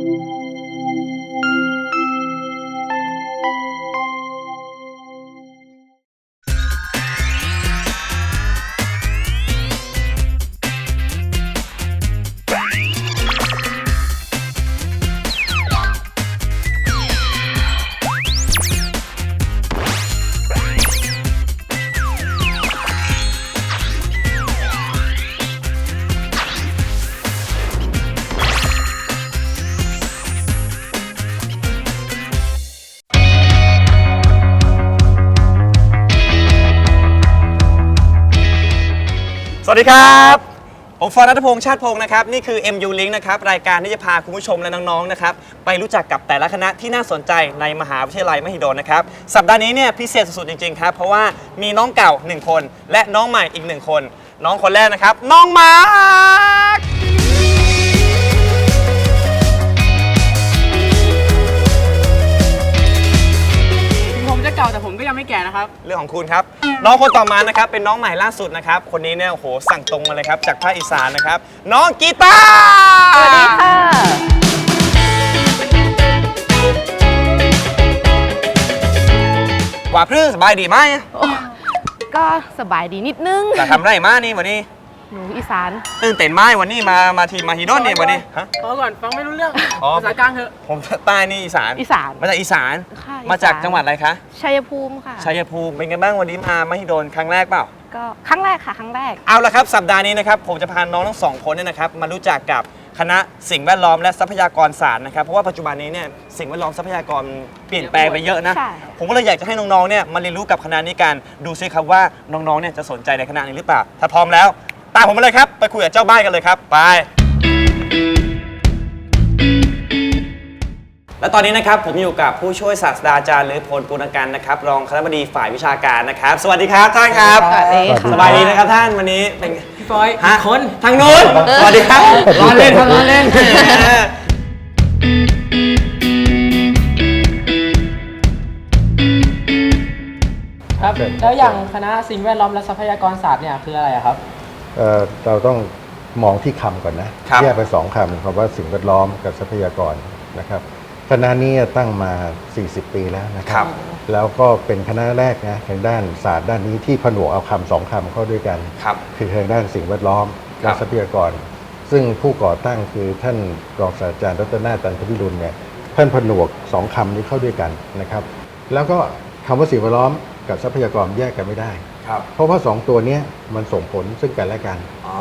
ส วัสดีครับ ผมฟอร์นัทพงษ์ชาติพงศ์นะครับ นี่คือ MU Link นะครับ รายการที่จะพาคุณผู้ชมและน้องๆนะครับ ไปรู้จักกับแต่ละคณะที่น่าสนใจในมหาวิทยาลัยมหิดลนะครับ สัปดาห์นี้เนี่ยพิเศษสุดๆจริงๆครับ เพราะว่ามีน้องเก่า 1 คน และน้องใหม่อีก 1 คน น้องคนแรกนะครับ น้องมาร์คถึงผมจะเก่าแต่ผมก็ ยังไม่แก่นะครับ เรื่องของคุณครับ น้องคนต่อมานะครับ เป็นน้องใหม่ล่าสุดนะครับ คนนี้เนี่ยโอ้โหสั่งตรงมาเลยครับ จากภาคอีสานนะครับ น้องกีตาร์สวัสดีค่ะว่าพรื่สบายดีไหมก็สบายดีนิดนึงจะทำไรมานี่วันนี้ หนูอีสาน ตื่นเต้นไหมวันนี้มามาทีมมาฮิโดนนี่วันนี้ฮะ พอก่อนฟังไม่รู้เรื่องอ๋อ ภาษากลางเถอะผมใต้นี่อีสานอีสานมาจากอีสานค่ะอีสนมาจากจังหวัดอะไรคะชัยภูมิค่ะ ชัยภูมิเป็นไงบ้างวันนี้มามหิดลครั้งแรกเปล่า ก็ครั้งแรกค่ะ ครั้งแรก เอาละครับ สัปดาห์นี้นะครับ ผมจะพาน้องทั้งสองคนเนี่ยนะครับ มารู้จักกับคณะสิ่งแวดล้อมและทรัพยากรศาสตร์นะครับ เพราะว่าปัจจุบันนี้เนี่ยสิ่งแวดล้อมทรัพยากรเปลี่ยนแปลงไปเยอะนะ ใช่ ผมก็เลยอยากจะให้น้องๆเนี่ยมาเรียนรู้กับคณะนี้กันดูซิครับว่าน้องๆเนี่ยจะสนใจในคณะนี้หรือเปล่า ถ้าพร้อมแล้ว ตามผมมาเลยครับ ไปคุยกับเจ้าบ้านกันเลยครับ ไป และตอนนี้นะครับผมอยู่กับผู้ช่วยศาสตราจารย์หรือพลปุณกันนะครับรองคณบดีฝ่ายวิชาการนะครับ สวัสดีครับท่านครับสวัสดีค่ะ สบายดีนะครับท่านวันนี้เป็นพี่ฟอยฮะคนทางนู้นสวัสดีครับร้อนเล่นครับร้อนเล่น ครับ แล้วอย่างคณะสิ่งแวดล้อมและทรัพยากรศาสตร์เนี่ยคืออะไรอะครับ เอ่อเราต้องมองที่คำก่อนนะครับ แยกไปสองคำคำว่าสิ่งแวดล้อมกับทรัพยากรนะครับคณะนี้ตั้งมา 40 ปีแล้วนะคครัรับแล้วก็เป็นคณะแรกนะทางด้านศาสตร์ด้านนี้ที่ผนวกเอาคำสองคำเข้าด้วยกัน ครับ คือทางด้านสิ่งแวดล้อมครัและบ ทรัพยากร ซึ่งผู้ก่อตั้งคือท่านรองศาสตราจารย์ดรนาถตันทวิรุณเนี่ยท่านผนวกสองคำนี้เข้าด้วยกันนะครับ แล้วก็คำว่าสิ่งแวดล้อมกับทรัพยากรแยกกันไม่ได้ ครับเพราะว่าสองตัวเนี้ยมันส่งผลซึ่งกันและกันอ๋อ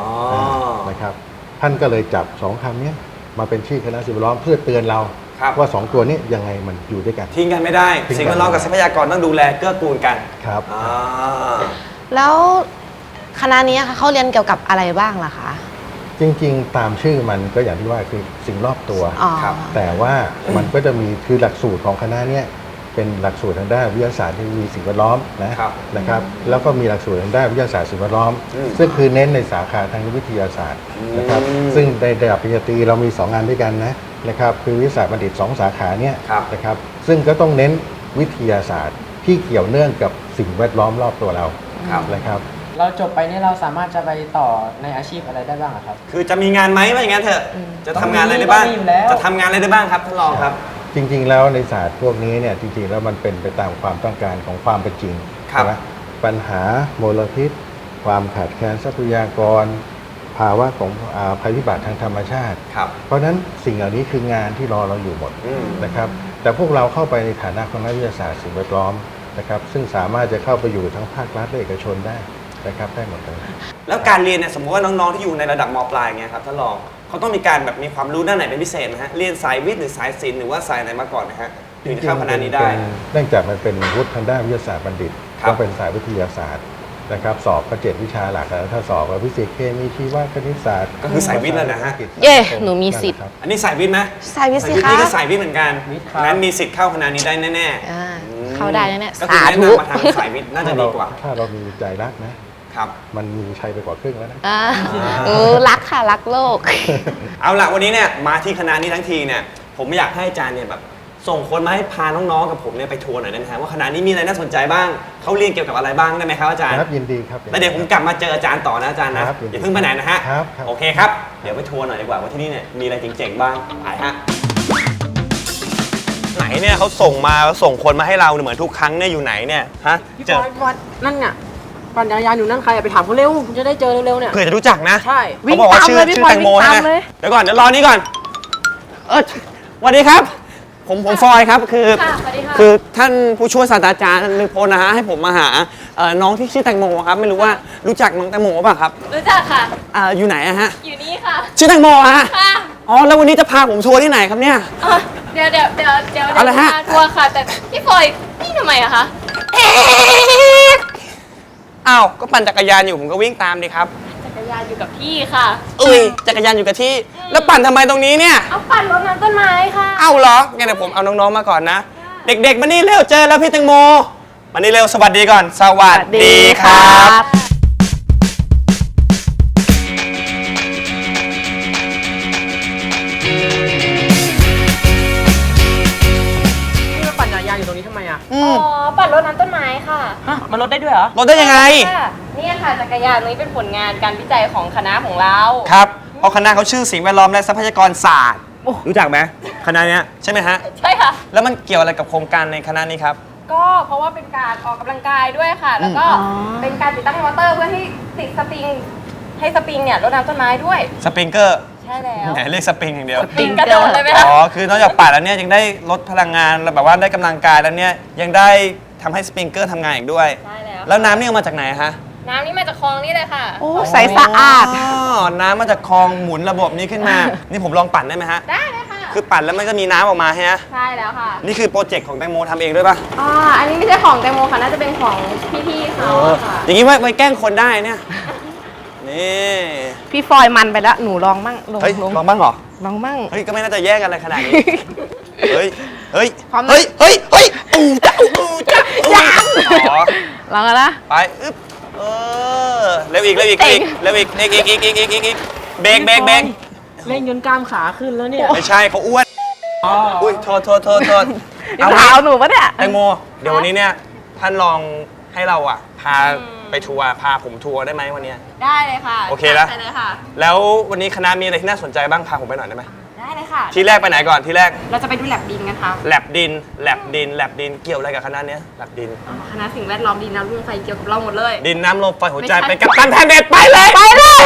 นะครับ ท่านก็เลยจับสองคำเนี้ยมาเป็นชื่อคณะสิ่งแวดล้อมเพื่อเตือนเราครับว่าสองตัวเนี้ยยังไงมันอยู่ด้วยกัน ทิ้งกันไม่ได้ทิ้งกัน สิ่งแวดล้อมกับทรัพยากรต้องดูแลเกื้อกูลกันครับ อ่าแล้วคณะนี้ค่ะเขาเรียนเกี่ยวกับอะไรบ้างล่ะคะจริงๆ ตามชื่อมันก็อย่างที่ว่าคือสิ่งรอบตัว อ๋อ แต่ว่ามันก็จะมีคือหลักสูตรของคณะเนี้ย เป็นหลักสูตรทางด้านวิทยาศาสตร์เทคโนโลยีสิ่งแวดล้อมนะครับนะครับแล้วก็มีหลักสูตรทางด้านวิทยาศาสตร์สิ่งแวดล้อม อืมซึ่งคือเน้นในสาขาทางวิทยาศาสตร์นะครับอืมซึ่งในระดับปริญญาตรีเรามี 2 งานด้วยกันนะนะครับคือวิทยาศาสตร์บัณฑิต 2 สาขาเนี่ยครับนะครับซึ่งก็ต้องเน้นวิทยาศาสตร์ที่เกี่ยวเนื่องกับสิ่งแวดล้อมรอบตัวเราครับ นะครับ เราจบไปเนี่ยเราสามารถจะไปต่อในอาชีพอะไรได้บ้างอะครับ คือจะมีงานไหมว่าอย่างนั้นเถอะ อืมจะทำงานอะไรได้บ้าง ต้องมีอยู่แล้ว จะทำงานอะไรได้บ้างครับท่านรองครับ จริง ๆ แล้วในศาสตร์พวกนี้เนี่ยจริงๆแล้วมันเป็นไปตามความต้องการของความเป็นจริงครับ ใช่ไหมปัญหามลพิษ ความขาดแคลนทรัพยากร ภาวะของอ่าภัยพิบัติทางธรรมชาติ ครับ เพราะฉะนั้นสิ่งเหล่านี้คืองานที่รอเราอยู่หมดอืม นะครับ แต่พวกเราเข้าไปในฐานะของนักวิทยาศาสตร์สิ่งแวดล้อมนะครับ ซึ่งสามารถจะเข้าไปอยู่ทั้งภาครัฐและเอกชนได้นะครับได้หมดเลย แล้วการเรียนเนี่ยสมมติว่าน้องๆที่อยู่ในระดับมปลายเงี้ยครับท่านรอง เขาต้องมีการแบบมีความรู้ด้านไหนเป็นพิเศษนะฮะเรียนสายวิทย์หรือสายศิลป์หรือว่าสายไหนมาก่อนนะฮะถึงจะเข้าคณะนี้ได้เป็นเนื่องจากมันเป็นวุฒิทางด้านวิทยาศาสตร์บัณฑิตครับ ก็เป็นสายวิทยาศาสตร์นะครับสอบก็เจ็ดวิชาหลักแล้วถ้าสอบว่าฟิสิกส์เคมีชีวะคณิตศาสตร์ก็คือสายวิทย์แล้วนะฮะ เย้หนูมีสิทธิ์นั่นแหละครับอันนี้สายวิทย์ไหมสายวิทย์สิสายคะ นี่ก็สายวิทย์เหมือนกันวิทย์ครับงั้นมีสิทธิ์เข้าคณะนี้ได้แน่อ่าๆอืมเข้าได้แน่ๆก็คือสาแนะธุ นำมาทางสายวิทย์น่าจะดีกว่า ถ้าเรามีใจรักนะ ครับ มันมีชัยไปกว่าครึ่งแล้วนะ อ่าหนูรักค่ะรักโลก เอาละวันนี้เนี่ยมาที่คณะนี้ทั้งทีเนี่ยผมอยากให้อาจารย์เนี่ยแบบส่งคนมาให้พาน้องๆกับผมเนี่ยไปทัวร์หน่อยได้ไหมครับว่าคณะนี้มีอะไรน่าสนใจบ้างเขาเรียนเกี่ยวกับอะไรบ้างได้ไหมครับอาจารย์ครับยินดีครับแล้วเดี๋ยวผมกลับมาเจออาจารย์ต่อนะอาจารย์นะครับยินดีอย่าเพิ่งไปไหนนะฮะครับครับ โอเคครับเดี๋ยวไปทัวร์หน่อยดีกว่าว่าที่นี่เนี่ยมีอะไรเจ๋งๆบ้างไปฮะไหนเนี่ยเขาส่งมาส่งคนมาให้เราเนี่ยเหมือนทุกครั้งเนี่ยอยู่ไหนเนี่ยฮะพี่เจบออยพี่บอยนั่นไง ปั่นจักรยานอยู่นั่นใครอะไปถามเขาเร็วจะได้เจอเร็วๆเนี่ย เผื่อจะรู้จักนะใช่เขาบอกว่าชื่อชื่อแตงโมใช่ไหมเดี๋ยวก่อนเดี๋ยวรอนี้ก่อนเออสวัสดีครับ ผมผมฟอยครับคือค่ะสวัสดีค่ะ คือท่านผู้ช่วยศาสตราจารย์นึกพลนะฮะให้ผมมาหาเอ่อน้องที่ชื่อแตงโมครับไม่รู้ว่ารู้จักน้องแตงโมป่ะครับรู้จักค่ะ อ่าอยู่ไหนอะฮะอยู่นี่ค่ะ ชื่อแตงโมฮะค่ะอ๋อแล้ววันนี้จะพาผมทัวร์ที่ไหนครับเนี่ยอะเดี๋ยวเดี๋ยวเดี๋ยวเดี๋ยวเอาเลยฮะทัวร์ค่ะ แต่พี่ฟอยนี่ทำไมอะคะอ้าว ก็ปั่นจักรยานอยู่ผมก็วิ่งตามดีครับ จักรยานอยู่กับพี่ค่ะเอ้ยจักรยานอยู่กับที่ แล้วปั่นทำไมตรงนี้เนี่ย เอาปั่นรถน้ำต้นไม้ค่ะ เอ้าเหรองั้นเดี๋ยวผมเอาน้องๆมาก่อนนะ เด็กๆมานี่เร็วเจอแล้วพี่แตงโมมานี่เร็วสวัสดีก่อน สวัสดีครับ มันลดได้ด้วยเหรอรถได้ยังไง ค่ะเนี่ยค่ะจักรยานนี้เป็นผลงานการวิจัยของคณะของเราครับ เพราะคณะเขาชื่อสิ่งแวดล้อมและทรัพยากรศาสตร์ รู้จักไหมคณะเนี้ยใช่ไหมฮะ ใช่ค่ะ แล้วมันเกี่ยวอะไรกับโครงการในคณะนี้ครับ ก็เพราะว่าเป็นการออกกำลังกายด้วยค่ะ แล้วก็อืมเป็นการติดตั้งมอเตอร์เพื่อให้ติดสปริง ให้สปริงเนี่ยรดน้ำต้นไม้ด้วย สปริงเกอร์ใช่แล้วไหนเรียกสปริงอย่างเดียวปิงกระโดดเลยไหมคะ อ๋อ คือนอกจากปั่นแล้วเนี่ยยังได้ลดพลังงานแล้วแบบว่าได้กำลังกายแล้วเนี่ยยังได้ ทำให้สปริงเกอร์ทำงานอีกด้วยใช่แล้ว แล้วน้ำนี่เอามาจากไหนฮะน้ำนี่มาจากคลองนี่เลยค่ะ โอ้ใสสะอาดอ๋อน้ำมาจากคลองหมุนระบบนี้ขึ้นมา นี่ผมลองปั่นได้ไหมฮะ ได้เลยค่ะ คือปั่นแล้วมันก็มีน้ำออกมาฮะใช่แล้วค่ะ นี่คือโปรเจกต์ของแตงโมทำเองด้วยป่ะอ่า อันนี้ไม่ใช่ของแตงโมค่ะ น่าจะเป็นของพี่ๆเขาอะค่ะ อย่างนี้ไว้ไว้แกล้งคนได้เนี่ย นี่ พี่ฟอยมันไปแล้ว หนูลองมั่งลองเฮ้ยลองลองบ้างเหรอ ลองมั่ง เฮ้ย ก็ไม่น่าจะแย่งกันอะไรขนาดนี้ เฮ้ย เฮ้ย พร้อมนะ เฮ้ย เฮ้ย เฮ้ย อูจ้าอูจ้าอูอ๋อลองกันนะ ไปอึ๊บเออเร็วอีกเร็วอีกเร็วอีกเร็วอีกอีกอีกอีกอีกอีกอีกเบรกเบรกเบรกเล่นจนกล้ามขาขึ้นแล้วเนี่ยไม่ใช่เขาอ้วนอุ้ยโทษโทษโทษโทษเอาเท้าหนูปะเนี่ยไอโมเดี๋ยววันนี้เนี่ยท่านลองให้เราอะ พาไปทัวร์พาผมทัวร์ได้ไหมวันนี้ได้เลยค่ะโอเคแล้วแล้ววันนี้คณะมีอะไรที่น่าสนใจบ้างพาผมไปหน่อยได้ไหม ได้เลยค่ะ ที่แรกไปไหนก่อนที่แรกเราจะไปดูแลบดินกันค่ะแลบดินแลบดินแลบดินเกี่ยวอะไรกับคณะเนี้ยแลบดิน อ๋อคณะสิ่งแวดล้อมดินน้ำลมไฟเกี่ยวกับเราหมดเลย ดินน้ำลมไฟหัวใจไม่ใช่เป็นกัปตันแพนเด็ดไปเลยไปเลย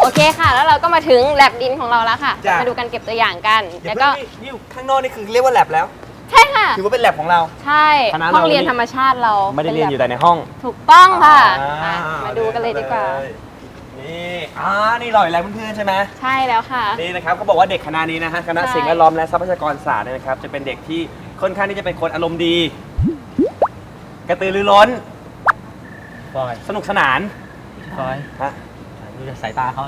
โอเคค่ะ แล้วเราก็มาถึงแลบดินของเราแล้วค่ะ จ้ะ มาดูการเก็บตัวอย่างกัน แล้วก็นี่ข้างนอกนี่คือเรียกว่าแลบแล้ว ใช่ค่ะ ถือว่าเป็นแลบของเรา ใช่คณะเรา ห้องเรียนธรรมชาติเราไม่ได้เรียนอยู่ป็แต่ในห้อง ถูกต้องค่ะอ่าอะมาดูกันเลยดีกว่า นี่อ่านี่เราอีกแล้วเพื่อนๆใช่ไหมใช่แล้วค่ะ นี่นะครับเขาบอกว่าเด็กคณะนี้นะฮะคณะใช่ สิ่งแวดล้อมและทรัพยากรศาสตร์เนี่ยนะครับ จะเป็นเด็กที่ค่อนข้างที่จะเป็นคนอารมณ์ดี กระตือรือร้นฟอยสนุกสนานฟอยฮะดูจากสายตาเขา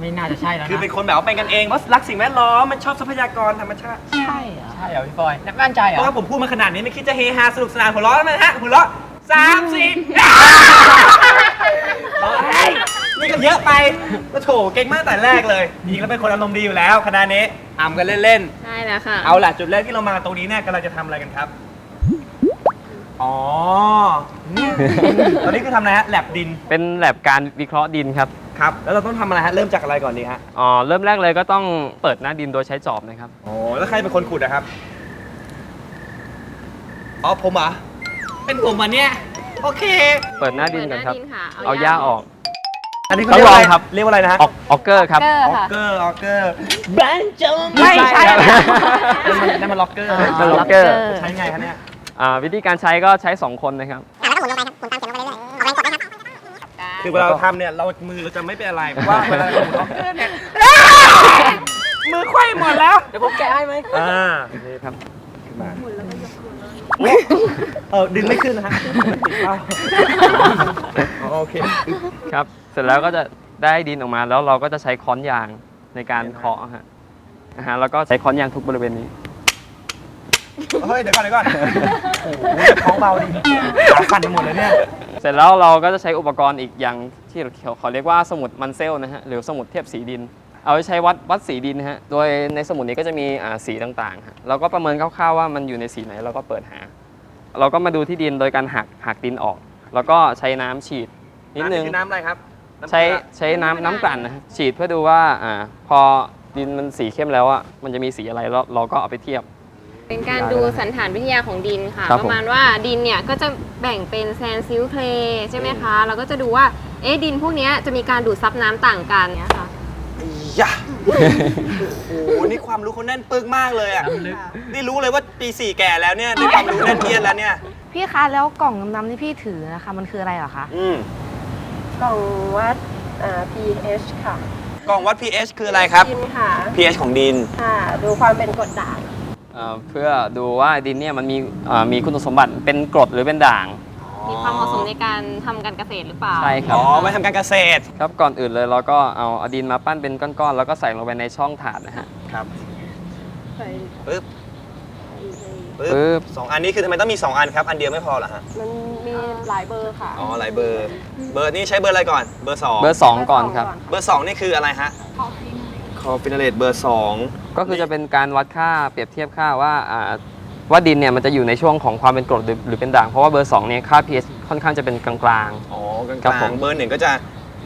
ไม่น่าจะใช่แล้วนะคือเป็นคนแบบว่าเป็นกันเองเพราะรักสิ่งแวดล้อมมันชอบทรัพยากรธรรมชาติใช่เหรอใช่เหรอพี่ฟอยมั่นใจเหรเพราะอว่าผมพูดมาขนาดนี้ไม่คิดจะเฮฮาสนุกสนานหัวเราะแล้วมันฮะหัวเราะสามสี่เฮ้ยนี่ก็เยอะไป ก็โถเก่งมากแต่แรกเลยจริงๆแล้วเป็นคนอารมณ์ดีอยู่แล้วคณะนี้อ่ำกันเล่นใช่แล้วค่ะ ๆ เอาล่ะจุดแรกที่เรามาตรงนี้เนี่ยกำลังจะทำอะไรกันครับ อ๋ออืมตอนนี้คือทำอะไรฮะแลบดินเป็นแลบการวิเคราะห์ดินครับครับ แล้วเราต้องทำอะไรฮะเริ่มจากอะไรก่อนดีฮะอ๋อเริ่มแรกเลยก็ต้องเปิดหน้าดินโดยใช้จอบนะครับ อ๋อแล้วใครเป็นคนขุดอะครับอ๋อผมเหรอเป็นผมอะเนี่ยโอเค เปิดหน้าดินก่อนครับ เปิดหน้าดินค่ะเอาเอาหหญ้าญ้าออก อันนี้ต้องลองครับ เรียกว่าอะไรนะฮะออกออกเกอร์ครับ เกอร์ออกค่ะ เกอร์ออกเกอร์ไม่ใช่นั่นมันนั่นมันล็อกเกอร์อ๋อเป็นล็อกเกอร์ใช้ไงคะเนี่ยอ่าวิธีการใช้ก็ใช้ 2 คนนะครับคือเวลาเราทำเนี่ยเรามือเราจะไม่เป็นอะไรเพราะว่าเวลาเราหมุนล็อกเกอร์เนี่ยมือไขว้หมดแล้วเดี๋ยวผมแกะให้ไหมอ่านี่ครับขึ้นมาเออดึงไม่ขึ้นนะฮะมันติดเป้าอ๋อโอเคครับ เสร็จแล้วก็จะได้ดินออกมาแล้วเราก็จะใช้ค้อนยางในการเคาะฮะนะฮะแล้วก็ใช้ค้อนยางทุกบริเวณนี้ เฮ้ยเดี๋ยวก่อนเดี๋ยวก่อนโอ้โหท้องเบาดิขาสั่นไปหมดเลยเนี่ย เสร็จแล้วเราก็จะใช้อุปกรณ์อีกอย่างที่เราเขาเรียกว่าสมุดมันเซลนะฮะหรือสมุดเทียบสีดิน เอาไว้ใช้วัดวัดสีดินนะฮะโดยในสมุดนี้ก็จะมีอ่าสีต่างๆฮะเราก็ประเมินคร่าวๆว่ามันอยู่ในสีไหนเราก็เปิดหา เราก็มาดูที่ดินโดยการหักหักดินออก แล้วก็ใช้น้ำฉีดนิดนึงคือน้ำอะไรครับ น้ำใช้เกลือใช้น้ำน้ำกลั่นนะฮะฉีดเพื่อดูว่าอ่าพอดินมันสีเข้มแล้วอะมันจะมีสีอะไรเราเราก็เอาไปเทียบ เป็นการดูสันฐานวิทยาของดินค่ะ ครับปผมระมาณว่าดินเนี่ยก็จะแบ่งเป็นแซนซิลเคลใช่ไหมคะเราก็จะดูว่าเอ๊ะดินพวกเนี้ยจะมีการดูดซับน้ำต่างกันเนี่ยค่ะยะโอ้โหนี่ความรู้เขาแน่นปึกมากเลยอะนี่รู้เลยว่าปีสี่แก่แล้วเนี่ยได้ความรู้แน่นเอียดแล้วเนี่ย พี่คะแล้วกล่องดำๆที่พี่ถือนะคะ มันคืออะไรเหรอคะ อืม กล่องวัดอ่า pH ค่ะกล่องวัด pH คืออะไรครับ ดินค่ะ pH ของดินค่ะ ดูความเป็นกรดด่างเอ่อเพื่อดูว่าดินเนี่ยมันมีเอ่อมีคุณสมบัติเป็นกรดหรือเป็นด่าง มีความเหมาะสมในการทำการเกษตรหรือเปล่าใช่ครับ อ๋อไว้ทำการเกษตรครับก่อนอื่นเลยเราก็เอาเอาดินมาปั้นเป็นก้อนๆ แล้วก็ใส่ลงไปในช่องถาดนะฮะ ครับปึ๊บ ปึ๊ปึ๊บบ สองอันนี้คือทำไมต้องมี2อันครับ อันเดียวไม่พอเหรอฮะ มันมีหลายเบอร์ค่ะอ๋อหลายเบอร์ เบอร์นี่ใช้เบอร์อะไรก่อน เบอร์2เบอร์สองก่อนครับ เบอร์2นี่คืออะไรฮะคอฟินาเลตเบอร์2ก็คือจะเป็นการวัดค่าเปรียบเทียบค่าว่าอ่าว่าดินเนี่ยมันจะอยู่ในช่วงของความเป็นกรดหรือหรือเป็นด่าง เพราะว่าเบอร์2เนี่ยค่า pH ค่อนข้างจะเป็นกลาง อ๋อกลางครับผมๆเบอร์หนึ่งก็จะ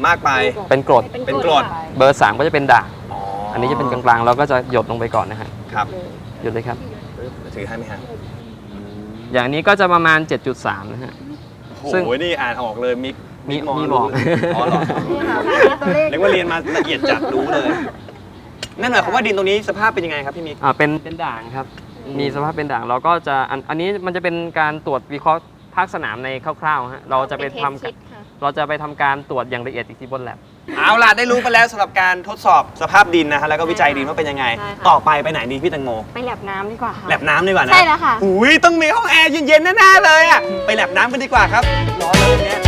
มากไปๆเป็นกรด เป็นกรดเบอร์3ก็จะเป็นด่าง อ๋ออัอันนี้จะเป็นกลางๆเราก็จะหยดลงไปก่อนนะฮะครับ หยดเลยครับปึ๊บ ถือให้ไหมฮะอย่างนี้ก็จะประมาณ 7.3 นะฮะ โอ้ซึ่ง โหนี่อ่านออกเลยมิกมีมองมีรู้บอก อ๋อเหรอเรียกว่าเรียนมาละเอียดจัดรู้เลย นั่นหมายความว่าดินตรงนี้สภาพเป็นยังไงครับพี่มิก อ่าเป็นเป็นด่างครับ มีสภาพเป็นด่างเราก็จะอันอันนี้มันจะเป็นการตรวจวิเคราะห์ภาคสนามในคร่าวๆฮะเราจะไปทำเป็นเทสคิดค่ะเราจะไปทำการตรวจอย่างละเอียดอีกที่บนแลบ เอาล่ะได้รู้ไปแล้วสำหรับการทดสอบสภาพดินนะฮะแล้วก็วิจัยดินว่าเป็นยังไง ใช่ค่ะ ต่อไปไปไหนดีพี่แตังโมไปแลบน้ำดีกว่าค่ะ แลบน้ำดีกว่านะใช่แล้วค่ะ อุ้ยต้องมีห้องแอร์เย็นๆแน่ๆเลยอะไปแลบน้ำกันดีกว่าครับร้อนเลยเนี่ย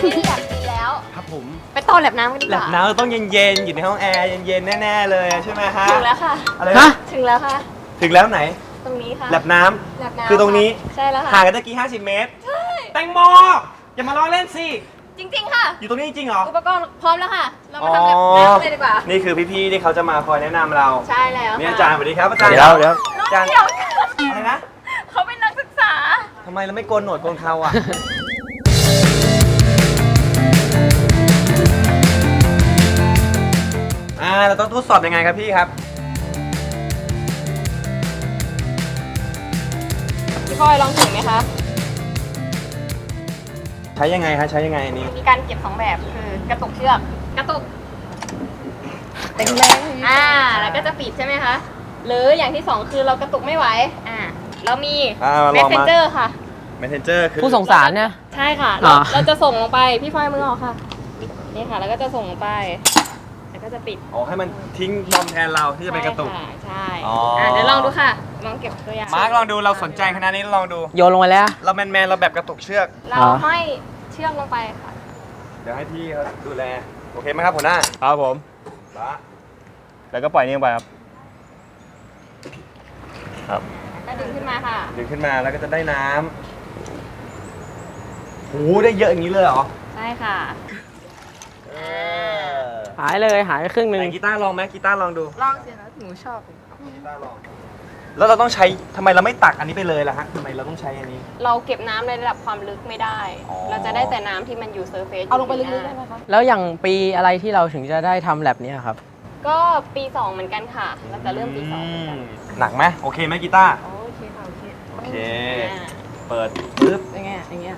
ที่นี่อยากกินแล้ว ครับผมไปต่อแลบน้ำกันดีกแลว่าบน้ำต้องเย็นๆอยู่ในห้องแอร์เย็นๆแน่ๆเลยใช่ไหมฮะถึงแล้วค่ะ อะไรฮะนะถึงแล้วค่ะ ถึงแล้วไหนตรงนี้ค่ะแลบน้แลบน้ำำคือตรงนี้ใช่แล้วค่ะห่างกันตะกี้ 50 เมตรใช่แตงโมอย่ามาล้อเล่นสิ จริงๆค่ะ อยู่ตรงนี้จริงเหรอ อุปกรณ์พร้อมแล้วค่ะ เรามาทำแลบน้ำเลยดีกว่า นี่คือพี่ๆที่เขาจะมาคอยแนะนำเราใช่แล้วนี่ค่ะอาจารย์สวัสดีครับอาจารย์เดี๋ยวเดี๋ยวอาจารย์เดี๋ยวอะไรนะเขาเป็นนักศึกษา ทำไมเราไม่โกนหนวดโกนเขาอะ อ่าเราต้องทดสอบยังไงครับพี่ครับ พี่พลอยลองถือไหมคะใช้ยังไงคะใช้ยังไงอันนี้ มีการเก็บสองแบบคือกระตุกเชือก กระตุกแรงแรงอ่า แล้วก็จะปิดใช่ไหมคะ หรืออย่างที่สองคือเรากระตุกไม่ไหว อ่าเรามี อ่ามาลองมา messenger ค่ะ Messenger คือผู้สงสารเนี่ย ใช่ค่ะอ๋เราอเราจะส่งลงไป พี่พลอยมือออกค่ะ นี่ค่ะ แล้วก็จะส่งลงไป แล้วก็จะปิดอ๋อให้มันทิ้งบอมแทนเราที่จะไปกระตุก ใช่ค่ะใช่อ๋ออ่อ่าเดี๋ยวลองดูค่ะ ลองเก็บตัวอย่างมาร์กลองดูเราสนใจขนาดนี้ลองดู โยนลงไปแล้ว เราแมนแมนๆเราแบบกระตุกเชือก เราอ๋อห้อย เชือกลงไปค่ะ เดี๋ยวให้พี่เขาดูแล โอเคไหมครับหัวหน้าครับผม ละแล้วก็ปล่อยนี่ลงไปครับก็ดึงขึ้นมาค่ะ ดึงขึ้นมาแล้วก็จะได้น้ำโอ้ได้เยอะอย่างนี้เลยเหรอใช่ค่ะ เออหายเลยหายไปครึ่งหนึ่งไหนกีตาร์ลองไหมกีตาร์ลองดูลองสินะหนูชอบกีตาร์ลอง แล้วเราต้องใช้ทำไมเราไม่ตักอันนี้ไปเลยล่ะฮะทำไมเราต้องใช้อันนี้ เราเก็บน้ำในระดับความลึกไม่ได้ อ๋อ เราจะได้แต่น้ำที่มันอยู่เซอร์เฟซเอาลงไปลึกๆได้ไหมคะ แล้วอย่างปีอะไรที่เราถึงจะได้ทำแลบเนี้ยครับ ก็ปี2เหมือนกันค่ะ เราจะเริ่มปี2เหมือนกันหนักไหมโอเคไหมกีตาร์โอเคค่ะโอเคโอเค อ่า เปิดปึ๊บอย่างเงี้ยอย่างเงี้ย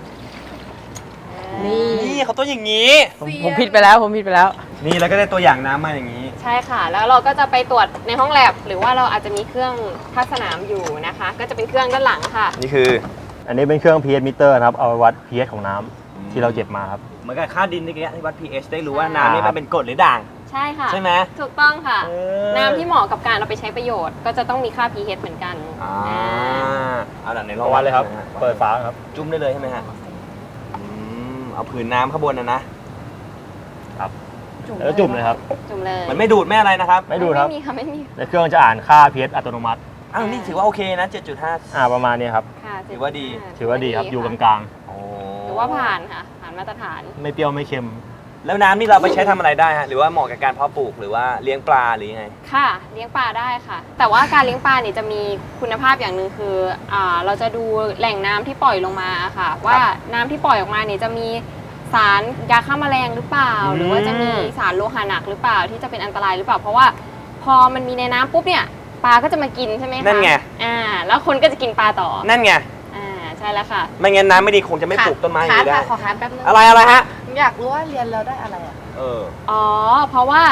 นี่นี่เขาตัวอย่างนี้ ผมผมผิดไปแล้วผมผิดไปแล้ว นี่แล้วก็ได้ตัวอย่างน้ำมาอย่างนี้ ใช่ค่ะ แล้วเราก็จะไปตรวจในห้องแลบ หรือว่าเราอาจจะมีเครื่องภาคสนามอยู่นะคะ ก็จะเป็นเครื่องด้านหลังค่ะ นี่คือ อันนี้เป็นเครื่อง pH meter นะครับ เอาไว้วัด pH ของน้ำที่เราเก็บมาครับ เหมือนกับค่าดินนี่แกที่วัด pH ได้รู้ว่าใช่น้ำนี่มันเป็นกรดหรือด่าง ใช่ค่ะ ใช่ไหม ถูกต้องค่ะ เออ น้ำที่เหมาะกับการเอาไปใช้ประโยชน์ ก็จะต้องมีค่า pH เหมือนกันอ่าอ่าเอาล่ะไหนลลอองงวัดเลยครับนะฮะเปิดฝาครับ จุ่มได้เลยใช่ไหมฮะอืม เอาผืนน้ำข้างบนนะนะ แล้วจุ่มเลยครับ จุ่มเลยมันไม่ดูดไม่อะไรนะครับ ไม่ดูดครับ ไม่มีค่ะไม่มีในเครื่องจะอ่านค่า pH อัตโนมัติ อ้าวนี่ถือว่าโอเคนะ 7.5 อ่าประมาณนี้ครับ ค่ะถือว่าดี ถือว่าดีครับ อยู่กค่ะลางโอ้ หรือว่าผ่านค่ะ ผ่านมาตรฐานๆไม่เปรี้ยวไม่เค็ม แล้วน้ำนี่เราไปใช้ทำอะไรได้ฮะหรือว่าเหมาะกับการเพาะปลูกหรือว่าเลี้ยงปลาหรือยังไง ค่ะ เลี้ยงปลาได้ค่ะ แต่ว่าการเลี้ยงปลาเนี่ยจะมีคุณภาพอย่างหนึ่งคืออ่าเราจะดูแหล่งน้ำที่ปล่อยลงมาค่ะ ว่าน้ำที่ปล่อยออกมาเนี่ยจะมีสารยาฆ่าแมลงหรือเปล่า อืม หรือว่าจะมีสารโลหะหนักหรือเปล่าที่จะเป็นอันตรายหรือเปล่า เพราะว่าพอมันมีในน้ำปุ๊บเนี่ยปลาก็จะมากินใช่ไหมคะนั่นไง อ่า แล้วคนก็จะกินปลาต่อนั่นไงอ่าใช่แล้วค่ะ ไม่งั้นน้ำไม่ดีคงจะไม่ปลูกต้นไม้อย่างคาร์นี้ได้ค่ะขอคาร์แป๊บนึงอะไรอะไรฮะ อยากรู้ว่าเรียนแล้วได้อะไรอะเออ อ๋อ เพราะว่า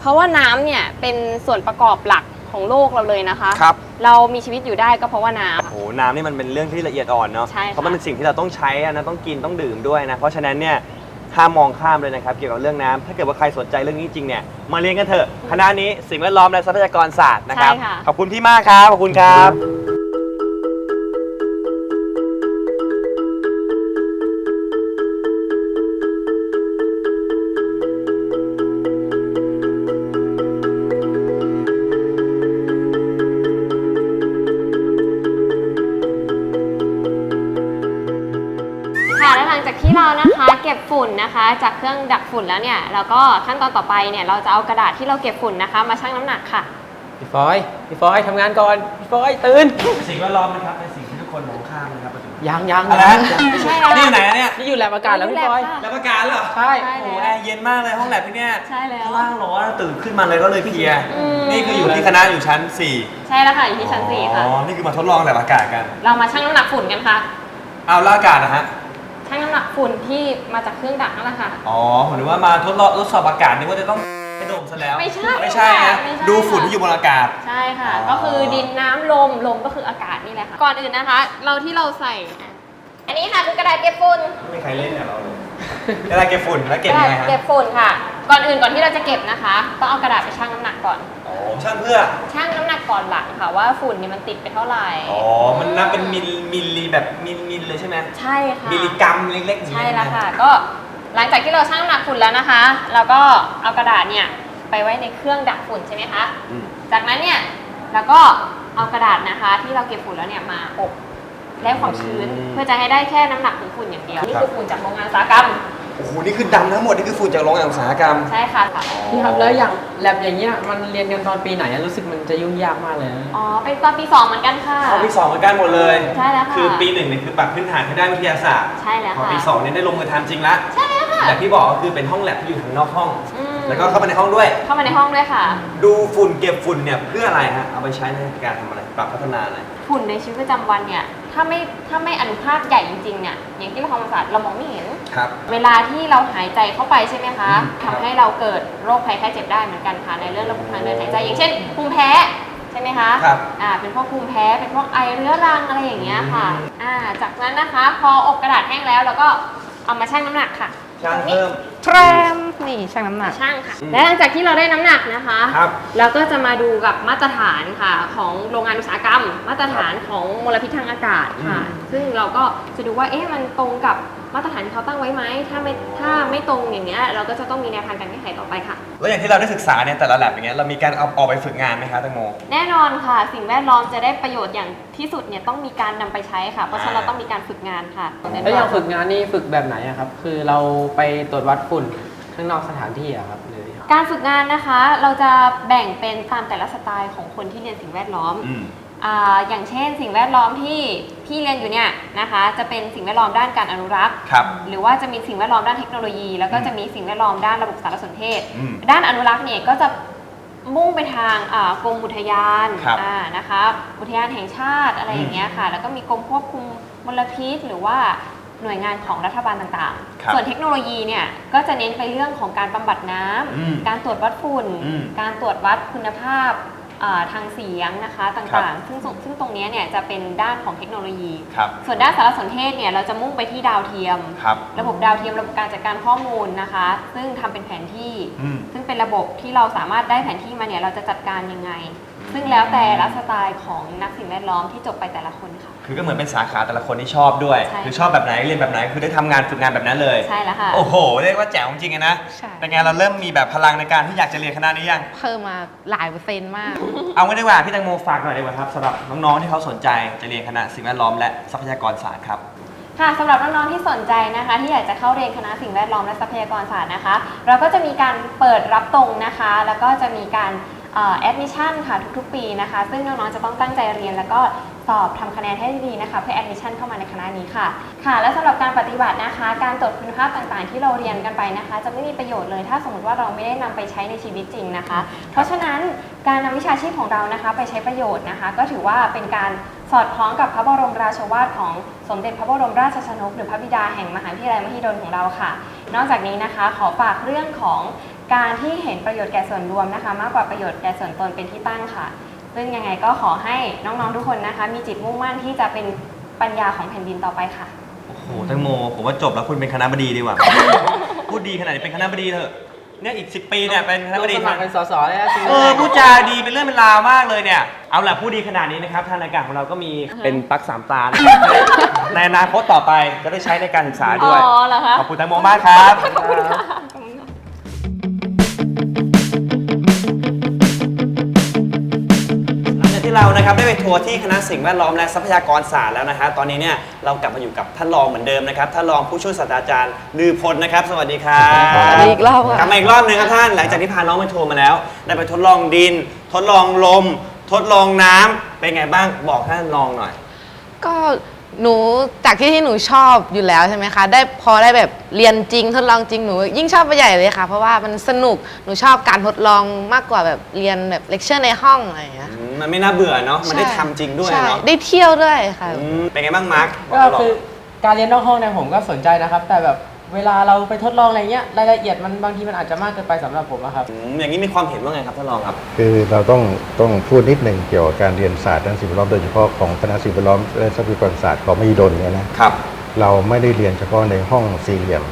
เพราะว่าน้ำเนี่ยเป็นส่วนประกอบหลักของโลกเราเลยนะคะ ครับ เรามีชีวิตอยู่ได้ก็เพราะว่าน้ำ โอ้โหน้ำนี่มันเป็นเรื่องที่ละเอียดอ่อนเนาะ ใช่ค่ะ เพราะมันเป็นสิ่งที่เราต้องใช้อะนะ ต้องกิน ต้องดื่มด้วยนะ เพราะฉะนั้นเนี่ยห้ามมองข้ามเลยนะครับ เกี่ยวกับเรื่องน้ำถ้าเกิดว่าใครสนใจเรื่องนี้จริงเนี่ย มาเรียนกันเถอะ คณะนี้สิ่งแวดล้อมและทรัพยากรศาสตร์นะครับ ใช่ค่ะ ขอบคุณพี่มากครับ ขอบคุณครับ ฝุ่นนะคะ จากเครื่องดักฝุ่นแล้วเนี่ยเราก็ขั้นตอนต่อไปเนี่ยเราจะเอากระดาษที่เราเก็บฝุ่นนะคะ มาชั่งน้ำหนักค่ะ พี่ฟอยพี่ฟอยทำงานก่อนพี่ฟอยตื่นสิ่งแวดล้อมนะครับเป็นสิ่งที่ทุกคนมองข้ามนะครับปัจจุบัน ยังยังอะไรยังนะ ไม่ใช่แล้ว นี่อยู่ไหนอะเนี่ยนี่อยู่แลบอากาศแล้วพี่ฟอยค่ะแล้วประการเหรอใช่ ใช่ โอ้โหแล้วแอร์เย็นมากเลยห้องแลบที่เนี่ยใช่แล้วข้างล่างร้อนตื่นขึ้นมาเลยก็เลยเพลียอืม นี่คืออยู่ที่คณะอยู่ชั้น4ใช่แล้วค่ะอยู่ที่ชั้นสี่ค่ะ อ๋อ นี่คือมาทดลองแลบอากาศกันเรามาชั่งน้ำหนักฝุ่นกันค่ะ เอาแล้วอากาศนะฮะ ชั่งน้ำหนักฝุ่นที่มาจากเครื่องดักนั่นแหละค่ะ อ๋อผมนึกว่ามาทดลองทดสอบอากาศนึกว่าจะต้องไปดมซะแล้ว ไม่ใช่ไม่ใช่นะไม่ใช่ ดูฝุ่นที่อยู่บนอากาศ ใช่ค่ะ อ๋อ ก็คือดินน้ำลม ลมก็คืออากาศนี่แหละค่ะ ก่อนอื่นนะคะ เราที่เราใส่อะอันนี้ค่ะคือกระดาษเก็บฝุ่น ไม่มีใครเล่นกับเราเลย เวลาเก็บฝุ่นแล้วเก็บกระยังดาไงษฮะเก็บฝุ่นค่ะ ก่อนอื่นก่อนที่เราจะเก็บนะคะต้องเอากระดาษไปชั่งน้ำหนักก่อน อ๋อช่างเพื่อ ชั่งน้ำหนักก่อนหลังค่ะว่าฝุ่นเนี่ยมันติดไปเท่าไหร่ อ๋อ มันนับเป็นมิลมิลลิแบบมิลมิลเลยใช่ไหมใช่ค่ะ มิลลิกรัมเล็กๆอย่างใช่นี้แล้วค่ะ ก็หลังจากที่เราชั่งน้ำหนักฝุ่นแล้วนะคะ เราก็เอากระดาษเนี่ยไปไว้ในเครื่องดักฝุ่นใช่ไหมคะ อืมจากนั้นเนี่ยเราก็เอากระดาษนะคะ ที่เราเก็บฝุ่นแล้วเนี่ยมาอบ และความชื้นเพื่อจะให้ได้แค่น้ำหนักของฝุ่นอย่างเดียว นี่คือฝุ่นจากโรงงานอุตสาหกรรม โอ้โหนี่คือดำทั้งหมด นี่คือฝุ่นจากโรงงานอุตสาหกรรม ใช่ค่ะค่ะพี่ครับแล้วอย่างแลบอย่างเงี้ยมันเรียนกันตอนปีไหนอะรู้สึกมันจะยุ่งยากมากเลยนะ อ๋อ เป็นตอนปีสองเหมือนกันค่ะเอาปีสองเหมือนกันหมดเลย ใช่แล้วค่ะ คือปีหนึ่งเนี่ยคือปรับพื้นฐานให้ได้านวิทยาศาสตร์ใช่แล้วพอค่ะปีสองเนี่ยได้ลงมือทำจริงละใช่แล้วค่ะแต่ที่บอกก็คือเป็นห้องแลบที่อยู่ทางนอกห้อง อืมแล้วก็เข้ามาในห้องด้วย เข้ามาในห้องด้วยค่ะ ดูฝุ่นเก็บฝุ่นเนี่ยเพื่ออะไรฮะ เอาไปใช้ในการทำอะไร ปรับพัฒนาอะไร ฝุ่นในชีวิตประจำวันเนี่ย ถ้าไม่ถ้าไม่อนุภาคใหญ่จริงๆเนี่ยอย่างที่เราทำความสะอาดเรามองไม่เห็น ครับ เวลาที่เราหายใจเข้าไปใช่ไหมคะอืมทำให้เราเกิดโรคภัยไข้เจ็บได้เหมือนกันค่ะในเรื่องระบบทางเดินหายใจ อย่างเช่น ภูมิแพ้ใช่ไหมคะครับอ่าเป็นพวกภูมิแพ้เป็นพวกไอเรื้อรังอะไรอย่างเงี้ยค่ะอ่าจากนั้นนะคะ พออบกระดาษแห้งแล้วเราก็เอามาชั่งน้ำหนักค่ะ ช่างเพิ่ม แทรมนี่ช่างน้ำหนัก ช่างค่ะ อืมและหลังจากที่เราได้น้ำหนักนะคะครับเราก็จะมาดูกับมาตรฐานค่ะ ของโรงงานอุตสาหกรรม มาตรฐานของมลพิษทางอากาศค่ะ อืม ซึ่งเราก็จะดูว่าเอ๊ะมันตรงกับ มาตรฐานที่เขาตั้งไว้ไหมถ้าไม่ถ้าไม่ตรงอย่างเนี้ยเราก็จะต้องมีแนวทางการแก้ไขต่อไปค่ะ แล้วอย่างที่เราได้ศึกษาเนี่ยแต่ละแลบอย่างเงี้ยเรามีการเอาออกไปฝึกงานไหมครับแตงโม แน่นอนค่ะ สิ่งแวดล้อมจะได้ประโยชน์อย่างที่สุดเนี่ยต้องมีการนำไปใช้ค่ะ เพราะฉะนั้นเราต้องมีการฝึกงานค่ะแล้วอย่างฝึกงานนี่ฝึกแบบไหนอะครับ คือเราไปตรวจวัดฝุ่นข้างนอกสถานที่อะครับหรือ การฝึกงานนะคะ เราจะแบ่งเป็นตามแต่ละสไตล์ของคนที่เรียนสิ่งแวดล้อม อืม อ่าอย่างเช่น สิ่งแวดล้อมที่พี่เรียนอยู่เนี่ยนะคะจะเป็นสิ่งแวดล้อมด้านการอนุรักษ์ ครับ หรือว่าจะมีสิ่งแวดล้อมด้านเทคโนโลยี แล้วก็จะมีสิ่งแวดล้อมด้านระบบสารสนเทศ อืม ด้านอนุรักษ์เนี่ยก็จะมุ่งไปทางอ่ากรมอุทยานครับอ่านะคะอุทยานแห่งชาติอะไรอย่างเงี้ยค่ะ แล้วก็มีกรมควบคุมมลพิษ หรือว่าหน่วยงานของรัฐบาลต่างครับๆ ส่วนเทคโนโลยีเนี่ยก็จะเน้นไปเรื่องของการบำบัดน้ำอืมการตรวจวัดฝุ่น อืม การตรวจวัดคุณภาพ อ่าทางเสียงนะคะครัต่างบๆซึ่งซึ่งซึ่งตรงเนี้ยเนี่ยจะเป็นด้านของเทคโนโลยี ครับ ส่วนด้านสารสนเทศเนี่ยเราจะมุ่งไปที่ดาวเทียม ครับ ระบบดาวเทียมระบบการจัดการข้อมูลนะคะ ซึ่งทำเป็นแผนที่ อืม ซึ่งเป็นระบบที่เราสามารถได้แผนที่มาเนี่ยเราจะจัดการยังไง ซึ่งแล้วแต่ละสไตล์ของนักสิ่งแวดล้อมที่จบไปแต่ละคนค่ะ คือก็เหมือนเป็นสาขาแต่ละคนที่ชอบด้วย ใช่ คือชอบแบบไหนเรียนแบบไหนคือได้ทำงานฝึกงานแบบนั้นเลย ใช่แล้วค่ะ โอ้โหเรียกว่าแจ๋วจริงๆอะนะใช่ เป็นไงเราเริ่มมีแบบพลังในการที่อยากจะเรียนคณะนี้ยัง เพิ่มมาหลายเปอร์เซ็นต์มาก เอางี้ดีกว่าพี่แตงโมฝากหน่อยดีกว่าครับสำหรับน้องๆที่เขาสนใจจะเรียนคณะสิ่งแวดล้อมและทรัพยากรศาสตร์ครับ ค่ะสำหรับน้องๆที่สนใจนะคะ ที่อยากจะเข้าเรียนคณะสิ่งแวดล้อมและทรัพยากรศาสตร์นะคะ เราก็จะมีการเปิดรับตรงนะคะ แล้วก็จะมีการ แอดมิชชั่นค่ะทุกๆ ปีนะคะ ซึ่งน้องๆจะต้องตั้งใจเรียน แล้วก็สอบทำคะแนนให้ดีนะคะเพื่อแอดมิชชั่นเข้ามาในคณะนี้ค่ะค่ะ และสำหรับการปฏิบัตินะคะ การตรวจคุณภาพต่างๆ ที่เราเรียนกันไปนะคะ จะไม่มีประโยชน์เลย ถ้าสมมติว่าเราไม่ได้นำไปใช้ในชีวิตจริงนะคะ เพราะฉะนั้นการนำวิชาชีพของเรานะคะไปใช้ประโยชน์นะคะ ก็ถือว่าเป็นการสอดคล้องกับพระบรมราชวาทของสมเด็จพระบรมราชชนกหรือพระบิดาแห่งมหาวิทยาลัยมหิดลของเราค่ะ นอกจากนี้นะคะ ขอฝากเรื่องของ การที่เห็นประโยชน์แก่ส่วนรวมนะคะ มากกว่าประโยชน์แก่ส่วนตนเป็นที่ตั้งค่ะ ซึ่งยังไงก็ขอให้น้องๆทุกคนนะคะ มีจิตมุ่งมั่นที่จะเป็นปัญญาของแผ่นดินต่อไปค่ะ โอ้โหแตงโม ผมว่าจบแล้วคุณเป็นคณะบดีดีกว่า พูดดีขนาดนี้เป็นคณะบดีเถอะ เนี่ยอีก 10 ปีเนี่ยเป็นคณะบเราดีสมัครเป็นสสเลยนะจริงเออพูดจาดีเป็นเรื่องเป็นราวมากเลยเนี่ย เอาล่ะพูดดีขนาดนี้นะครับทางรายการของเราก็มีเป็นปลั๊กสามตานะครับในอนาคตต่อไปจะได้ใช้ในการศึกษาด้วย อ๋อเหรอคะ ขอบคุณแตงโมมากครับ ขอบคุณค่ะขอบคุณค่ะ เรานะครับได้ไปทัวร์ที่คณะสิ่งแวดล้อมและทรัพยากรศาสตร์แล้วนะฮะตอนนี้เนี่ยเรากลับมาอยู่กับท่านรองเหมือนเดิมนะครับท่านรองผู้ช่วยศาสตราจารย์ลือพลนะครับ สวัสดีครับสวัสดีอีกรอบค่ะ กลับมาอีกรอบหนึงครับท่านหลังจากที่พาน้องไปทัวร์มาแล้ว ได้ไปทดลองดิน ทดลองลม ทดลองน้ำเป็นไงบ้างบอกท่านรองหน่อย ก็หนูจากที่ที่หนูชอบอยู่แล้วใช่ไหมคะ ได้พอได้แบบเรียนจริงทดลองจริงหนู ยิ่งชอบไปใหญ่เลยค่ะ เพราะว่ามันสนุกหนูชอบการทดลองมากกว่าแบบเรียนแบบเลคเชอร์ในห้องอะไรอย่างเงี้ยอืม มันไม่น่าเบื่อเนาะ มันได้ใช่ทำจริงด้วยใช่เนาะได้เที่ยวด้วยค่ะ อืมเป็นไงบ้างมาร์คก็คือการเรียนนอกห้องเนี่ยผมก็สนใจนะครับ แต่แบบเวลาเราไปทดลองอะไรเงี้ยรายละเอียดมันบางทีมันอาจจะมากเกินไปสำหรับผมอะครับ อืมอย่างนี้มีความเห็นว่าไงครับท่านรองครับ คือเราต้องต้องพูดนิดหนึ่งเกี่ยวกับการเรียนศาสตร์ด้านสิ่งแวดล้อมโดยเฉพาะของคณะสิ่งแวดล้อมและทรัพยากรศาสตร์ของมหิดลเนี่ยนะครับ เราไม่ได้เรียนเฉพาะในห้องสี่เหลี่ยม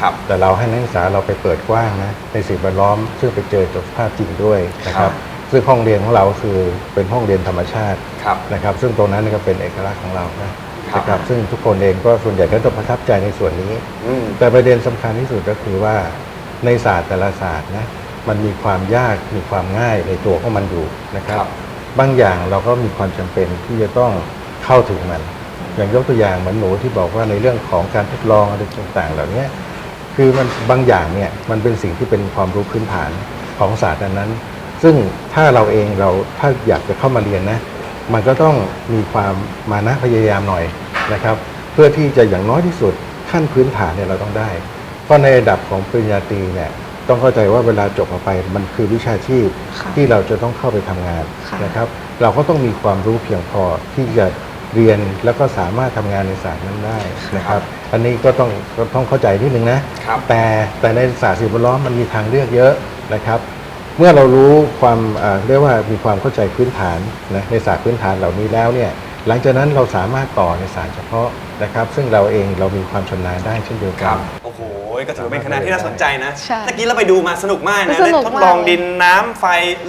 ครับ แต่เราให้นักศึกษาเราไปเปิดกว้างนะในสิ่งแวดล้อมซึ่งไปเจอกับสภาพจริงด้วยนะคครัรับบ ซึ่งห้องเรียนของเราคือเป็นห้องเรียนธรรมชาติครับ นะครับ ซึ่งตรงนั้นก็เป็นเอกลักษณ์ของเรานะครับนะครับ ซึ่งทุกคนเองก็ส่วนใหญ่ก็จะประทับใจในส่วนนี้ อืม แต่ประเด็นสำคัญที่สุดก็คือว่าในศาสตร์แต่ละศาสตร์นะมันมีความยากมีความง่ายในตัวของมันอยู่นะครับ ครับ บางอย่างเราก็มีความจำเป็นที่จะต้องเข้าถึงมัน อย่างยกตัวอย่างเหมือนหนูที่บอกว่าในเรื่องของการทดลองอะไรต่างๆ เหล่านี้คือมันบางอย่างเนี่ยมันเป็นสิ่งที่เป็นความรู้พื้นฐานของศาสตร์นั้นๆ ซึ่งถ้าเราเองเราถ้าอยากจะเข้ามาเรียนนะ มันก็ต้องมีความมานะพยายามหน่อยนะครับ เพื่อที่จะอย่างน้อยที่สุดขั้นพื้นฐานเนี่ยเราต้องได้ เพราะในระดับของปริญญาตรีเนี่ยต้องเข้าใจว่าเวลาจบออกไปมันคือวิชาชีพค่ะที่เราจะต้องเข้าไปทำงานค่ะนะครับ เราก็ต้องมีความรู้เพียงพอที่จะเรียนแล้วก็สามารถทำงานในศาสตร์นั้นได้นะครับ อันนี้ก็ต้องก็ต้องเข้าใจนิดนึงนะครับแต่แต่ในศาสตร์สิ่งแวดล้อมมันมีทางเลือกเยอะนะครับ เมื่อเรารู้ความอ่าเรียกว่ามีความเข้าใจพื้นฐานนะในศาสตร์พื้นฐานเหล่านี้แล้วเนี่ยหลังจากนั้นเราสามารถต่อในศาสตร์เฉพาะนะครับ ซึ่งเราเองเรามีความชำนาญได้เช่นเดียวคกัรันบโอ้โหก็ถือว่าเป็นคณะที่น่าสนใจนะใช่ตะกี้เราไปดูมาสนุกมากนะสได้นุกทดลองมากเลยดินน้ำไฟ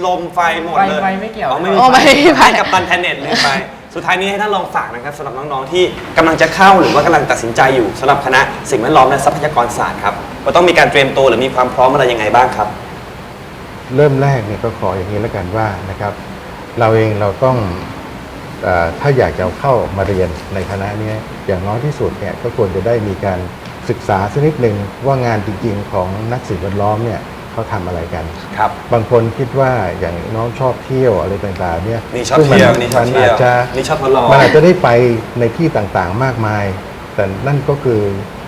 ลมไฟหมดเลยไฟไฟไม่เกี่ยว อ๋อไม่อ๋อไม่มีมีไฟไฟ ให้กับตันแทนเน็ตเลยไป สุดท้ายนี้ให้ท่านลองฝากนะครับสำหรับน้องๆที่กำลังจะเข้าหรือว่ากำลังตัดสินใจอยู่สำหรับคณะสิ่งแวดล้อมและทรัพยากรศาสตร์ครับว่าต้องมีการเตรียมตัวหรือมีความพร้อมอะไรยังไงบ้างครับ เริ่มแรกเนี่ยก็ขออย่างนี้แล้วกันว่านะครับ เราเองเราต้องเออถ้าอยากจะเข้ามาเรียนในคณะเนี้ยอย่างน้อยที่สุดเนี่ยก็ควรจะได้มีการศึกษาสักนิดหนึ่งว่างานจริง ๆ ของนักสิ่งแวดล้อมเนี่ยเขาทำอะไรกันครับ บางคนคิดว่าอย่างน้องชอบเที่ยวอะไรต่างๆเนี่ยนี่ชอบซึ่งมัเที่ยวนี่ชอบมัเที่ยวอาจจะนี่ชอบทดลองมันอาจจะได้ไปในที่ต่างๆมากมาย แต่นั่นก็คือ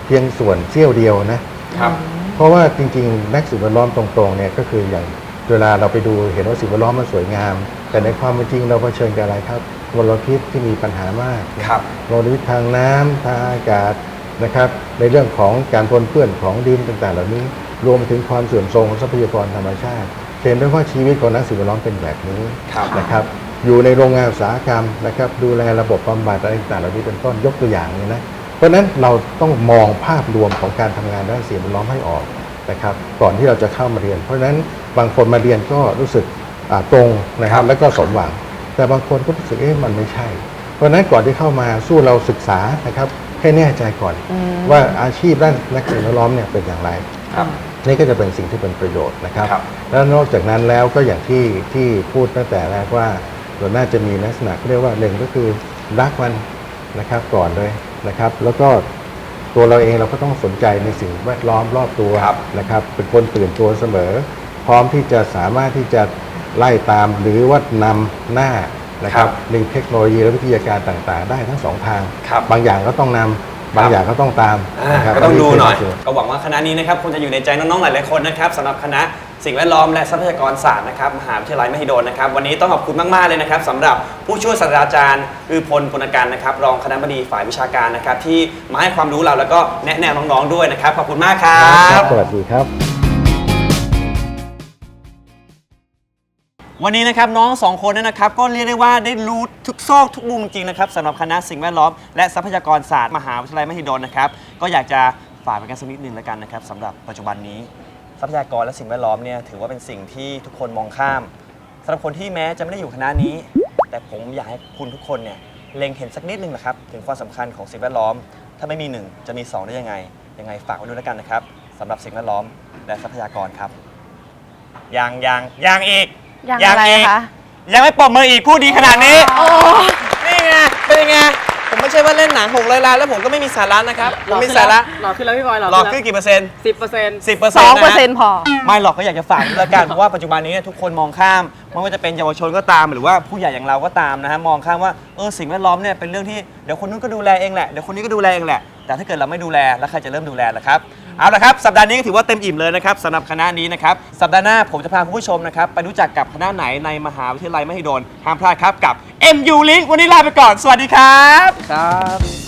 เพียงส่วนเสี้ยวเดียวนะครับ เพราะว่าจริงๆ นักสิ่งแวดล้อมตรงๆเนี่ยก็คืออย่าง เวลาเราไปดูเห็นว่าสิ่งแวดล้อมมันสวยงาม แต่ในความเป็นจริงเราเผชิญกับอะไรครับมลพิษที่มีปัญหามากครับมลพิษทางน้ำทางอากาศนะครับ ในเรื่องของการปนเปื้อนของดินต่างๆ เหล่านี้ รวมถึงความเสื่อมโทรมของทรัพยากรธรรมชาติเห็นได้ว่าชีวิตของนักสิ่งแวดล้อมเป็นแบบนี้ครับนะครับ อยู่ในโรงงานอุตสาหกรรมนะครับ ดูแลระบบบำบัดอะไรต่างๆเหล่านี้เป็นต้นยกตัวอย่างนี้นะเพราะฉะนั้นเราต้องมองภาพรวมของการทำงานด้านสิ่งแวดล้อมให้ออก นะครับก่อนที่เราจะเข้ามาเรียน เพราะฉะนั้นบางคนมาเรียนก็รู้สึกอ่าตรงนะครับแล้วก็สมหวัง แต่บางคนก็รู้สึกเอ๊ะมันไม่ใช่ เพราะฉะนั้นก่อนที่เข้ามาสู้เราศึกษานะครับให้แน่ใจก่อนอืมว่าอาชีพด้านนักสิ่งแวดล้อมเนี่ยเป็นอย่างไรครับนี่ก็จะเป็นสิ่งที่เป็นประโยชน์นะครับครับแล้วนอกจากนั้นแล้วก็อย่างที่ที่พูดตั้งแต่แรกว่าเราน่าจะมีลักษณะเขาเรียกว่าหนึ่งก็คือรักมันนะครับก่อนเลยนะครับ แล้วก็ ตัวเราเองเราก็ต้องสนใจในสิ่งแวดล้อมรอบตัวครับนะครับ เป็นคนตื่นตัวเสมอ พร้อมที่จะสามารถที่จะไล่ตามหรือว่านำหน้านะคครัรับบในเทคโนโลยีและวิทยาการต่างๆ ได้ทั้งสองทางครับบางอย่างก็ต้องนำบางอย่างก็ต้องตามอ่านะครับก็ต้องดูหน่อยคืก็หวังว่าคณะนี้นะครับคงจะอยู่ในใจน้องๆหลายๆคนนะครับสำหรับคณะ สิ่งแวดล้อมและทรัพยากรศาสตร์นะครับมหาวิทยาลัยมหิดลนะครับ วันนี้ต้องขอบคุณมากๆเลยนะครับสำหรับผู้ช่วยศาสตราจารย์อือพลปุณการนะครับรองคณะบดีฝ่ายวิชาการนะครับ ที่มาให้ความรู้เราแล้วก็แนะแนวน้องๆด้วยนะครับขอบคุณมากครัครับบสวัสดีครับ วันนี้นะครับน้องสองคนเนยนะครับก็เรียกได้ว่าได้รู้ทุกซอกทุกมุมจริงๆนะครับสำหรับคณะสิ่งแวดล้อมและทรัพยากรศาสตร์มหาวิทยาลัยมหิดลนะครับ ก็อยากจะฝากไว้กันสักนิดนึงแล้วกันนะครับสำหรับปัจจุบันนี้ ทรัพยากรและสิ่งแวดล้อมเนี่ยถือว่าเป็นสิ่งที่ทุกคนมองข้ามสำหรับคนที่แม้จะไม่ได้อยู่คณะนี้ แต่ผมอยากให้คุณทุกคนเนี่ยเล็งเห็นสักนิดนึงนะครับถึงความสำคัญของสิ่งแวดล้อม ถ้าไม่มีหนึ่งจะมีสองได้ยังไงยังไงฝากไว้ด้วยแล้วกันนะครับสำหรับสิ่งแวดล้อมและทรัพยากรครับยังยังยังอีก ยังอะไรอีกคะ ยังไม่ปรบมืออีกพูดดีขนาดนี้นี่ไง เป็นยังไงผม ไม่ใช่ว่าเล่นหนังหกร้อยล้านแล้วผมก็ไม่มีสาระนะครับผมมีสาระหล่อขึ้นแล้วพี่บอยหล่อหลอกขึ้นกี่เปอร์เซ็นต์สิบเปอร์เซ็นต์สิบเปอร์สเซ็นองต์เปอร์เซ็นต์พอ ไม่หรอกก็อยากจะฝากด้วยละกันเพราะว่าปัจจุบันนี้เนี่ยทุกคนมองข้ามไม่ว่าจะเป็นเยาวชนก็ตาม หรือว่าผู้ใหญ่อย่างเราก็ตามนะฮะมองข้ามว่าเออสิ่งแวดล้อมเนี่ยเป็นเรื่องที่เดี๋ยวคนนู้นก็ดูแลเองแหละเดี๋ยวคนนี้ก็ดูแลเองแหละ แต่ถ้าเกิดเราไม่ดูแลแล้วใครจะเริ่มดูแลล่ะครับเอาละครับสัปดาห์นี้ก็ถือว่าเต็มอิ่มเลยนะครับสำหรับคณะนี้นะครับสัปดาห์หน้าผมจะพาคุณผู้ชมนะครับไปรู้จักกับคณะไหนในมหาวิทยาลัยมหิดลห้ามพลาดครับกับ MU Link วันนี้ลาไปก่อน สวัสดีครับ ครับ